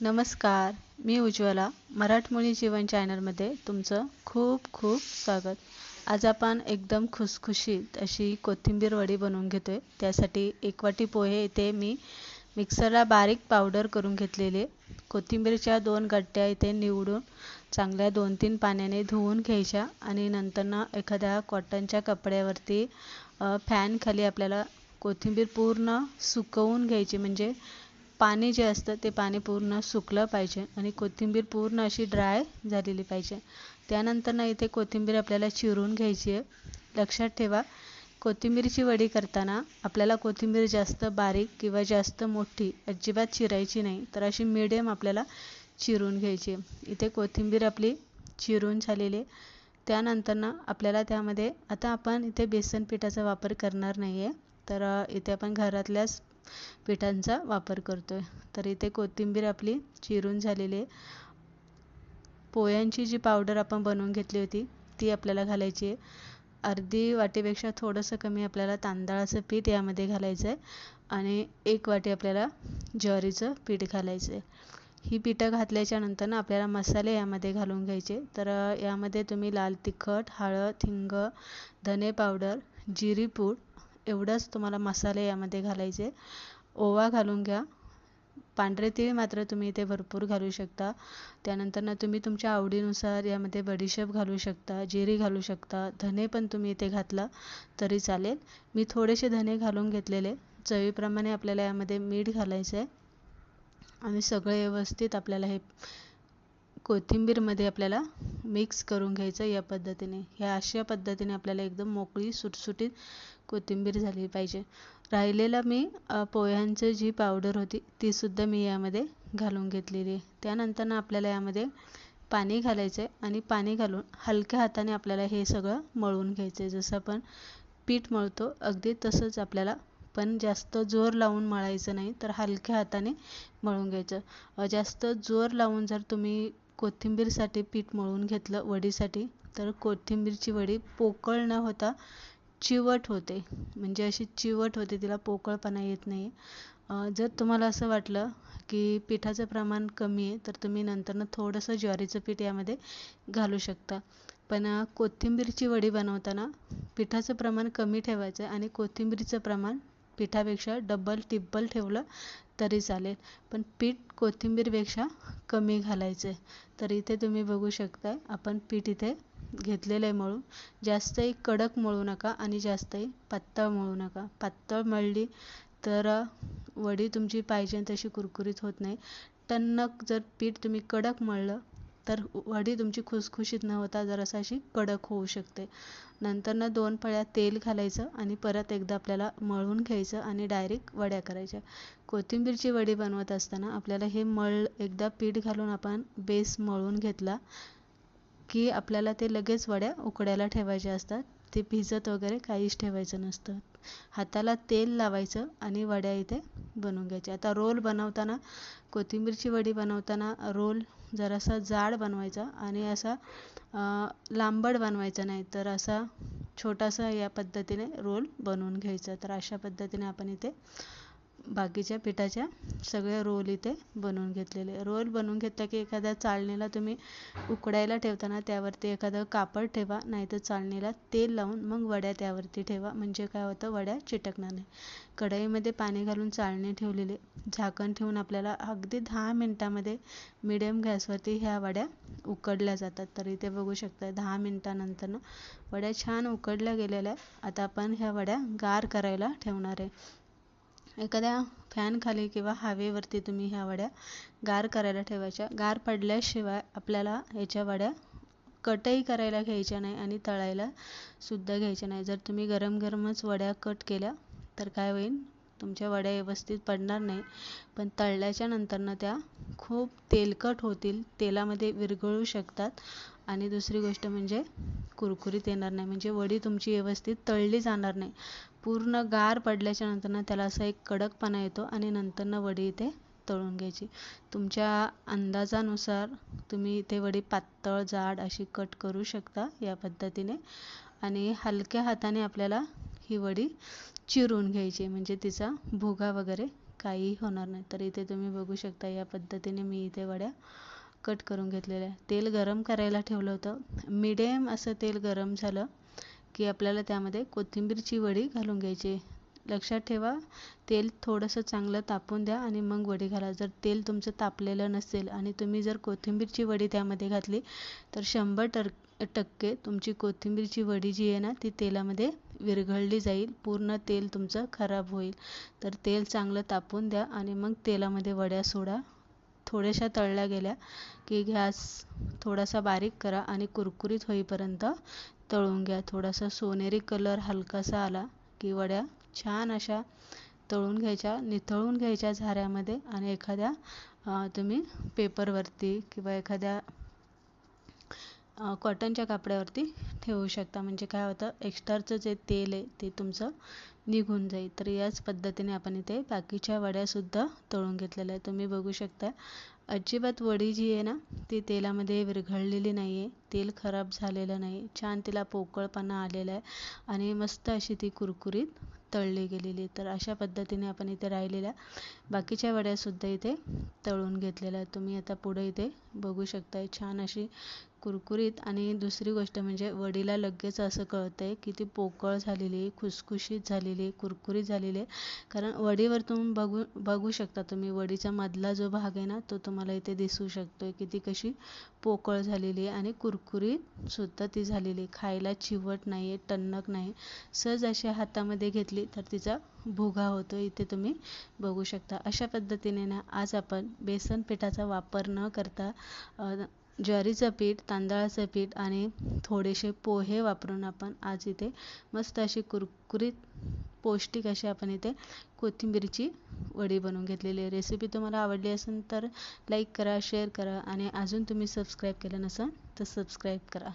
नमस्कार मी उज्ज्वला मराठमोळी जीवन चॅनलमध्ये तुमचं खूप खूप स्वागत. आज आपण एकदम खुसखुशीत अशी कोथिंबीर वडी बनवून घेतो आहे त्यासाठी एक वाटी पोहे इथे मी मिक्सरला बारीक पावडर करून घेतलेले. कोथिंबीरच्या दोन गड्ड्या इथे निवडून चांगल्या दोन तीन पाण्याने धुवून घ्यायच्या आणि नंतरनं एखाद्या कॉटनच्या कपड्यावरती फॅन खाली आपल्याला कोथिंबीर पूर्ण सुकवून घ्यायची. म्हणजे पाणी जे असतं ते पाणी पूर्ण सुकलं पाहिजे आणि कोथिंबीर पूर्ण अशी ड्राय झालेली पाहिजे. त्यानंतर ना इथे कोथिंबीर आपल्याला चिरून घ्यायची आहे. लक्षात ठेवा कोथिंबीरची वडी करताना आपल्याला कोथिंबीर जास्त बारीक किंवा जास्त मोठी अजिबात चिरायची नाही तर अशी मिडियम आपल्याला चिरून घ्यायची इथे कोथिंबीर आपली चिरून झालेली त्यानंतर ना आपल्याला त्यामध्ये आता आपण इथे बेसन पिठाचा वापर करणार नाही आहे तर इथे आपण घरातल्याच पिठांचा वापर करतो आहे तर इथे कोथिंबीर आपली चिरून झालेली आहे. पोह्यांची जी पावडर आपण बनवून घेतली होती ती आपल्याला घालायची आहे. अर्धी वाटीपेक्षा थोडंसं कमी आपल्याला तांदळाचं पीठ यामध्ये घालायचं आहे आणि एक वाटी आपल्याला ज्वारीचं पीठ घालायचं आहे ही पिठं घातल्याच्यानंतर ना आपल्याला मसाले यामध्ये घालून घ्यायचे. तर यामध्ये तुम्ही लाल तिखट हळद हिंग धने पावडर जिरीपूड एवढंच तुम्हाला मसाले यामध्ये घालायचे. ओवा घालून घ्या. पांढरे तीळ मात्र तुम्ही इथे भरपूर घालू शकता. त्यानंतर ना तुम्ही तुमच्या आवडीनुसार यामध्ये बडीशेप घालू शकता जिरी घालू शकता धने पण तुम्ही इथे घातला तरी चालेल. मी थोडेसे धने घालून घेतलेले. चवीप्रमाणे आपल्याला यामध्ये मीठ घालायचं आहे आणि सगळं व्यवस्थित आपल्याला हे कोथिंबीरमध्ये आपल्याला मिक्स करून घ्यायचं या पद्धतीने. ह्या अशा पद्धतीने आपल्याला एकदम मोकळी सुटसुटीत कोथिंबीर झाली पाहिजे. राहिलेला मी पोह्यांची जी पावडर होती तीसुद्धा मी यामध्ये घालून घेतलेली त्यानंतर आपल्याला यामध्ये पाणी घालायचं आहे आणि पाणी घालून हलक्या हाताने आपल्याला हे सगळं मळून घ्यायचं आहे जसं आपण पीठ मळतो अगदी तसंच आपल्याला पण जास्त जोर लावून मळायचं नाही तर हलक्या हाताने मळून घ्यायचं. जास्त जोर लावून जर तुम्ही कोथिंबीरसाठी पीठ मळून घेतलं वडीसाठी तर कोथिंबीरची वडी पोकळ न होता चिवट होते. म्हणजे अशी चिवट होते तिला पोकळपणा येत नाही जर तुम्हाला असं वाटलं की पिठाचं प्रमाण कमी आहे तर तुम्ही नंतरनं थोडंसं ज्वारीचं पीठ यामध्ये घालू शकता. पण कोथिंबीरची वडी बनवताना पिठाचं प्रमाण कमी ठेवायचं आहे आणि कोथिंबीरीचं प्रमाण पिठापेक्षा डबल टिब्बल ठेवलं तरी चालेल. पण पीठ कोथिंबीरपेक्षा कमी घालायचं आहे तर इथे तुम्ही बघू शकता आपण पीठ इथे घेतलेलं आहे मळून. जास्तही कडक मळू नका आणि जास्तही पातळ मळू नका. पातळ मळली तर वडी तुमची पाहिजे तशी कुरकुरीत होत नाही. टणक जर पीठ तुम्ही कडक मळलं तर वडी तुमची खुसखुशीत न होता जरासा अशी कडक होऊ शकते. नंतर दोन पळ्या तेल घालायचं आणि परत एकदा आपल्याला मळून घ्यायचं आणि डायरेक्ट वड्या करायच्या. कोथिंबीरची वडी बनवत असताना आपल्याला हे मळ एकदा पीठ घालून आपण बेस मळून घेतला की आपल्याला ते लगेच वड्या उकडायला ठेवायच्या असतात. ते भिजत वगैरे काहीच ठेवायचं नसतं. हाताला तेल लावायचं आणि वड्या इथे बनवून घ्यायच्या. आता रोल बनवताना कोथिंबीरची वडी बनवताना रोल जरासा जाड बनवायचा आणि असा लांबड बनवायचा नाही तर असा छोटासा या पद्धतीने रोल बनवून घ्यायचा. तर अशा पद्धतीने आपण इथे बाकीच्या पिठाच्या सगळे रोल इथे बनवून घेतलेले. रोल बनवून घेतला की एखाद्या चाळणीला तुम्ही उकडायला ठेवताना त्यावरती एखादं कापड ठेवा नाहीतर चाळणीला तेल लावून मग वड्या त्यावरती ठेवा. म्हणजे काय होतं? वड्या चिटकणार नाही. कढईमध्ये पाणी घालून चाळणी ठेवलेली. झाकण ठेवून आपल्याला अगदी दहा मिनटामध्ये मिडियम गॅसवरती ह्या वड्या उकडल्या जातात. तर इथे बघू शकता दहा मिनटानंतर वड्या छान उकडल्या गेलेल्या आता आपण ह्या वड्या गार करायला ठेवणार आहे. एखाद्या फॅनखाली किंवा हवेवरती तुम्ही ह्या वड्या गार करायला ठेवायच्या. गार पडल्याशिवाय आपल्याला ह्याच्या वड्या कटही करायला घ्यायच्या नाही आणि तळायला सुद्धा घ्यायच्या नाही. जर तुम्ही गरम गरमच वड्या कट केल्या तर काय होईल? तुमच्या वड्या व्यवस्थित पडणार नाही. पण तळल्याच्या नंतरनं त्या खूप तेलकट होतील तेलामध्ये विरघळू शकतात. आणि दुसरी गोष्ट म्हणजे कुरकुरीत येणार नाही. म्हणजे वडी तुमची व्यवस्थित तळली जाणार नाही. पूर्ण गार पडल्याच्या नंतरनं त्याला असा एक कडकपणा येतो आणि नंतरनं वडी इथे तळून घ्यायची. तुमच्या अंदाजानुसार तुम्ही इथे वडी पातळ जाड अशी कट करू शकता या पद्धतीने. आणि हलक्या हाताने आपल्याला ही वडी चिरून घ्यायची म्हणजे तिचा भुगा वगैरे काहीही होणार नाही. तर इथे तुम्ही बघू शकता या पद्धतीने मी इथे वड्या कट करून घेतलेल्या तेल गरम करायला ठेवलं होतं. मिडियम असं तेल गरम झालं की आपल्याला त्यामध्ये कोथिंबीरची वडी घालून घ्यायची. लक्षात ठेवा तेल थोडंसं चांगलं तापून द्या आणि मग वडी घाला. जर तेल तुमचं तापलेलं नसेल आणि तुम्ही जर कोथिंबीरची वडी त्यामध्ये घातली तर शंभर टर टक्के तुमची कोथिंबीरची वडी जी आहे ना ती तेलामध्ये विरघळली जाईल. पूर्ण तेल तुमचं खराब होईल. तर तेल चांगलं तापून द्या आणि मग तेलामध्ये वड्या सोडा. थोड्याशा तळल्या गेल्या की गॅस थोडासा बारीक करा आणि कुरकुरीत होईपर्यंत तळून घ्या. थोडासा सोनेरी कलर हलकासा आला की वड्या छान अशा तळून घ्यायच्या निथळून घ्यायच्या झाऱ्यामध्ये आणि एखाद्या तुम्ही पेपरवरती किंवा एखाद्या कॉटनच्या कापड्यावरती ठेवू शकता. म्हणजे काय होतं एक्स्ट्राचं जे तेल आहे ते तुमचं निघून जाईल. तर याच पद्धतीने आपण इथे बाकीच्या वड्यासुद्धा तळून घेतलेल्या आहे तुम्ही बघू शकता अजिबात वडी जी आहे ना ती तेलामध्ये विरघळलेली नाही आहे तेल खराब झालेलं नाही. छान तिला पोकळपणा आलेला आहे आणि मस्त अशी ती कुरकुरीत तळली गेलेली तर अशा पद्धतीने आपण इथे राहिलेल्या बाकीच्या वड्यासुद्धा इथे तळून घेतलेल्या तुम्ही आता पुढे इथे बघू शकताय छान अशी कुरकुरीत आणि दुसरी गोष्ट म्हणजे वडीला लगेच असं कळतं आहे की ती पोकळ झालेली खुसखुशीत झालेली कुरकुरीत झालेली आहे. कारण वडीवर तुम्ही बघू बघू शकता तुम्ही वडीचा मधला जो भाग आहे ना तो तुम्हाला इथे दिसू शकतो आहे की ती कशी पोकळ झालेली आहे आणि कुरकुरीत सुद्धा ती झालेली खायला चिवट नाही आहे टणक नाही. सहज अशी हातामध्ये घेतली तर तिचा भुगा होतो इथे तुम्ही बघू शकता. अशा पद्धतीने ना आज आपण बेसन पिठाचा वापर न करता ज्वारीचं पीठ तांदळाचं पीठ आणि थोडेसे पोहे वापरून आपण आज इथे मस्त अशी कुरकुरीत पौष्टिक अशी आपण इथे कोथिंबीरची वडी बनवून घेतलेली आहे. रेसिपी तुम्हाला आवडली असेल तर लाईक करा शेअर करा आणि अजून तुम्ही सबस्क्राईब केलं नसेल तर सबस्क्राईब करा.